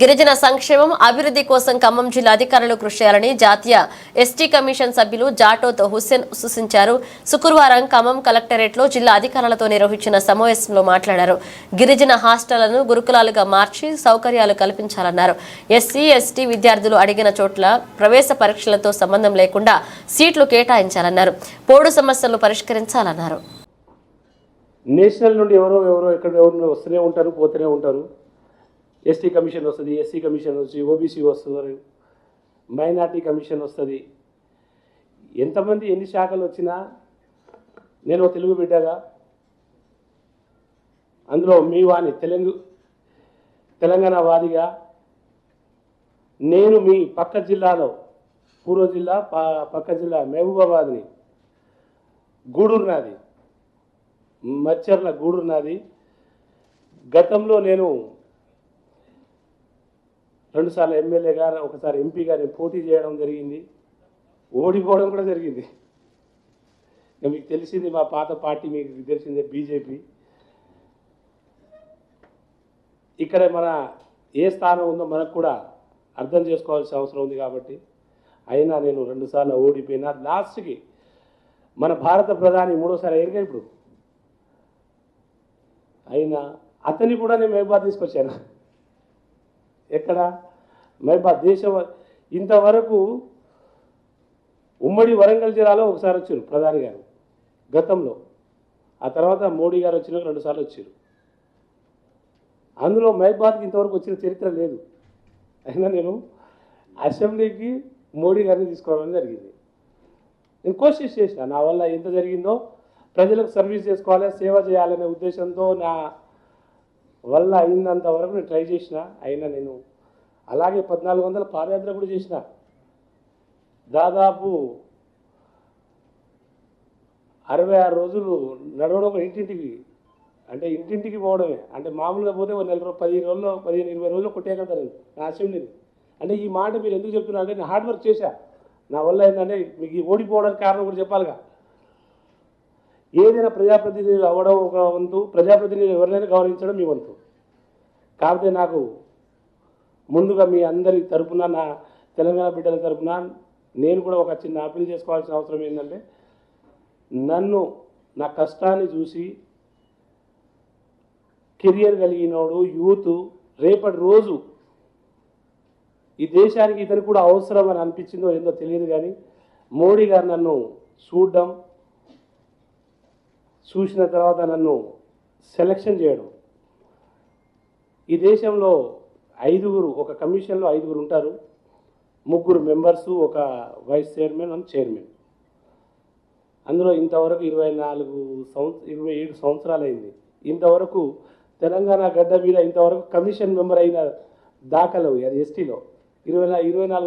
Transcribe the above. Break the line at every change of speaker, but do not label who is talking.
గిరిజన సంక్షేమం అభివృద్ధి కోసం ఖమ్మం జిల్లా అధికారులు కృషి చేయాలని జాతీయ ఎస్టీ కమిషన్ సభ్యులు జాటోత్ హుస్సేన్ సూచించారు. శుక్రవారం ఖమ్మం కలెక్టరేట్లో జిల్లా అధికారులతో నిర్వహించిన సమావేశంలో మాట్లాడారు. గిరిజన హాస్టళ్ళను గురుకులాలుగా మార్చి సౌకర్యాలు కల్పించాలన్నారు. ఎస్సీ ఎస్టీ విద్యార్థులు అడిగిన చోట్ల ప్రవేశ పరీక్షలతో సంబంధం లేకుండా సీట్లు కేటాయించాలన్నారు. పోడు సమస్యలు పరిష్కరించాలన్నారు.
నేషనల్ నుండి ఎవరో ఎవరో ఎక్కడ ఎవరు వస్తూనే ఉంటారు పోతూనే ఉంటారు. ఎస్టీ కమిషన్ వస్తుంది ఎస్సీ కమిషన్ వచ్చి ఓబీసీ వస్తుంది మైనార్టీ కమిషన్ వస్తుంది. ఎంతమంది ఎన్ని శాఖలు వచ్చినా నేను తెలుగు బిడ్డగా అందులో మీ వాణి తెలుగు తెలంగాణ వాదిగా నేను మీ పక్క జిల్లాలో పూర్వ జిల్లా పక్క జిల్లా మహబూబాబాద్ని గూడూరు నాది మచ్చర్ల గూడూరు నాది గతంలో నేను రెండుసార్లు గారు ఒకసారి ఎంపీ గారు పోటీ చేయడం జరిగింది. ఓడిపోవడం కూడా జరిగింది. మీకు తెలిసింది మా పాత పార్టీ మీకు తెలిసిందే బీజేపీ. ఇక్కడ మన ఏ స్థానం ఉందో మనకు కూడా అర్థం చేసుకోవాల్సిన అవసరం ఉంది కాబట్టి అయినా నేను రెండుసార్లు ఓడిపోయినా లాస్ట్కి మన భారత ప్రధాని మూడోసారి అయ్యాక ఇప్పుడు. అయినా అతని కూడా నేను మహబాద్ తీసుకొచ్చాను. ఎక్కడ? మహబాద్ దేశం ఇంతవరకు ఉమ్మడి వరంగల్ జిల్లాలో ఒకసారి వచ్చారు ప్రధాని గారు గతంలో. ఆ తర్వాత మోడీ గారు వచ్చినాక రెండుసార్లు వచ్చారు అందులో మహిబాద్కి ఇంతవరకు వచ్చిన చరిత్ర లేదు. అయినా నేను అసెంబ్లీకి మోడీ గారిని తీసుకోవడం జరిగింది. నేను కోషిష్ చేసిన నా వల్ల ఎంత జరిగిందో ప్రజలకు సర్వీస్ చేసుకోవాలి సేవ చేయాలనే ఉద్దేశంతో నా వల్ల అయినంత వరకు నేను ట్రై చేసిన. అయినా నేను అలాగే పద్నాలుగు వందల పాదయాత్ర కూడా చేసిన. దాదాపు అరవై ఆరు రోజులు నడవడం ఒక ఇంటింటికి అంటే ఇంటింటికి పోవడమే. అంటే మామూలుగా పోతే ఒక నెల రోజు పదిహేను రోజుల్లో పదిహేను ఇరవై రోజుల్లో కొట్టేయగలుగుతాను నేను నా అసెంబ్లీని అంటే ఈ మాట మీరు ఎందుకు చెప్తున్నారు అంటే నేను హార్డ్ వర్క్ చేశా. నా వల్ల ఏంటంటే మీకు ఓడిపోవడానికి కారణం కూడా చెప్పాలిగా. ఏదైనా ప్రజాప్రతినిధులు అవ్వడం ఒక వంతు ప్రజాప్రతినిధులు ఎవరినైనా గౌరవించడం మీ వంతు. కాకపోతే నాకు ముందుగా మీ అందరి తరపున నా తెలంగాణ బిడ్డల తరపున నేను కూడా ఒక చిన్న అప్పీల్ చేసుకోవాల్సిన అవసరం ఏంటంటే నన్ను నా కష్టాన్ని చూసి కెరియర్ కలిగినోడు యూత్ రేపటి రోజు ఈ దేశానికి ఇతను కూడా అవసరం అని అనిపించిందో ఏందో తెలియదు కానీ మోడీ గారు నన్ను చూడడం చూసిన తర్వాత నన్ను సెలక్షన్ చేయడం. ఈ దేశంలో ఐదుగురు ఒక కమిషన్లో ఐదుగురు ఉంటారు. ముగ్గురు మెంబర్స్ ఒక వైస్ చైర్మన్ అండ్ చైర్మన్. అందులో ఇంతవరకు ఇరవై నాలుగు సంవత్సరం ఇరవై ఏడు సంవత్సరాలు అయింది ఇంతవరకు తెలంగాణ గడ్డ మీద ఇంతవరకు కమిషన్ మెంబర్ అయిన దాఖలు అది ఎస్టీలో. ఇరవై ఇరవై నాలుగు